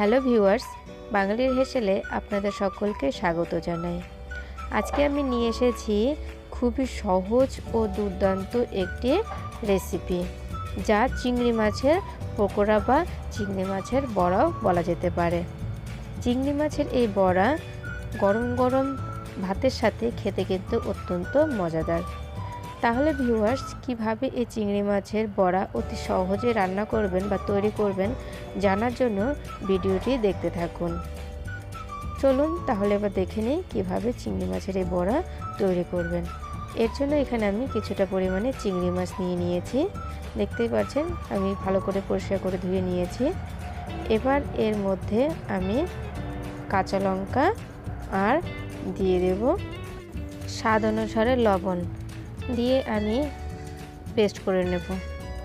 Hello viewers, বাঙালির হেসেলে আপনাদের সকলকে স্বাগত জানাই। আজকে আমি নিয়ে এসেছি খুবই সহজ ও দুর্দান্ত একটি রেসিপি, যা চিংড়ি মাছের পকোড়া বা চিংড়ি মাছের বড়াও বলা যেতে পারে। চিংড়ি মাছের এই বড়া গরম গরম ভাতের সাথে খেতে কিন্তু অত্যন্ত মজাদার। তাহলে ভিউয়ার্স, কীভাবে এই চিংড়ি মাছের বড়া অতি সহজে রান্না করবেন বা তৈরি করবেন জানার জন্য ভিডিওটি দেখতে থাকুন। চলুন তাহলে এবার দেখে নিই কীভাবে চিংড়ি মাছের এই বড়া তৈরি করবেন। এর জন্য এখানে আমি কিছুটা পরিমাণে চিংড়ি মাছ নিয়ে নিয়েছি। দেখতেই পাচ্ছেন, আমি ভালো করে পরিষ্কার করে ধুয়ে নিয়েছি। এবার এর মধ্যে আমি কাঁচা লঙ্কা আর দিয়ে দেব স্বাদ অনুসারে লবণ। দিয়ে আমি পেস্ট করে নেব।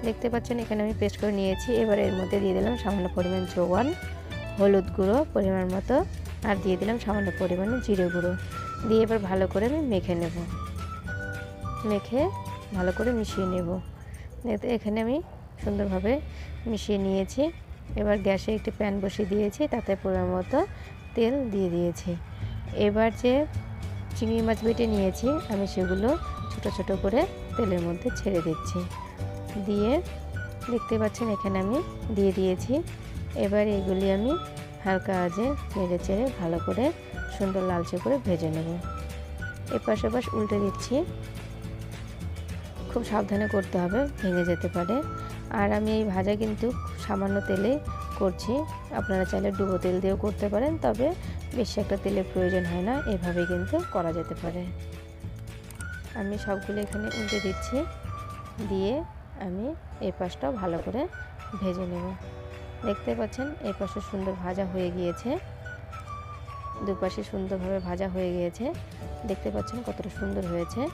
দেখতে পাচ্ছেন, এখানে আমি পেস্ট করে নিয়েছি। এবার এর মধ্যে দিয়ে দিলাম সামান্য পরিমাণ জোয়ান, হলুদ গুঁড়ো পরিমাণ মতো, আর দিয়ে দিলাম সামান্য পরিমাণে জিরে গুঁড়ো। দিয়ে এবার ভালো করে আমি মেখে নেব। মেখে ভালো করে মিশিয়ে নেব। এখানে আমি সুন্দরভাবে মিশিয়ে নিয়েছি। এবার গ্যাসে একটি প্যান বসিয়ে দিয়েছি, তাতে পরিমাণ মতো তেল দিয়ে দিয়েছি। এবার যে চিংড়ি মাছ বেটে নিয়েছি, আমি সেগুলো ছোট ছোট করে তেলের মধ্যে ছেড়ে দিচ্ছি। দিয়ে দেখতে পাচ্ছেন এখানে আমি দিয়ে দিয়েছি। এবার এগুলি আমি হালকা আজে নেড়ে চেড়ে ভালো করে সুন্দর লালচে করে ভেজে নেব। এপাশ এপাশ উল্টে দিচ্ছি। খুব সাবধানে করতে হবে, ভেঙে যেতে পারে। আর আমি এই ভাজা কিন্তু সামান্য তেলে করছি। আপনারা চাইলে ডুবো তেল দিয়েও করতে পারেন, তবে বেশি একটা তেলের প্রয়োজন হয় না এভাবে কিন্তু করা যেতে পারে। আমি সবগুলো এখানে উল্টে দিচ্ছি। দিয়ে আমি এই পাশটাও ভালো করে ভেজে নেব। দেখতে পাচ্ছেন, এই পাশে সুন্দর ভাজা হয়ে গিয়েছে। দুপাশে সুন্দরভাবে ভাজা হয়ে গিয়েছে। দেখতে পাচ্ছেন কতটা সুন্দর হয়েছে।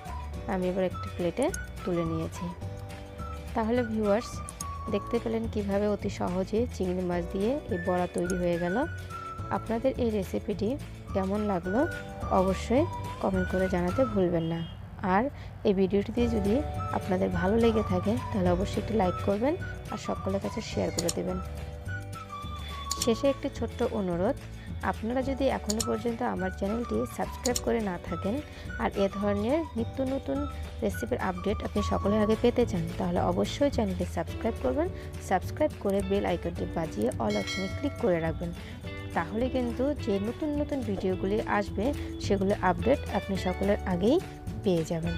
আমি এবার একটি প্লেটে তুলে নিয়েছি। তাহলে ভিউয়ার্স, দেখতে পেলেন কীভাবে অতি সহজে চিংড়ি মাছ দিয়ে এই বড়া তৈরি হয়ে গেল। আপনাদের এই রেসিপিটি কেমন লাগল অবশ্যই কমেন্ট করে জানাতে ভুলবেন না। আর এই ভিডিওটিতে যদি আপনাদের ভালো লেগে থাকে, তাহলে অবশ্যই একটি লাইক করবেন আর সকলের কাছে শেয়ার করে দেবেন। শেষে একটি ছোট্ট অনুরোধ, আপনারা যদি এখনও পর্যন্ত আমার চ্যানেলটি সাবস্ক্রাইব করে না থাকেন আর এ ধরনের নিত্য নতুন রেসিপির আপডেট আপনি সকলের আগে পেতে চান, তাহলে অবশ্যই চ্যানেলটি সাবস্ক্রাইব করবেন, সাবস্ক্রাইব করে বেল আইকনটি বাজিয়ে অল অপশনে ক্লিক করে রাখবেন। তাহলে কিন্তু যে নতুন নতুন ভিডিওগুলি আসবে সেগুলো আপডেট আপনি সকলের আগেই পেয়ে যাবেন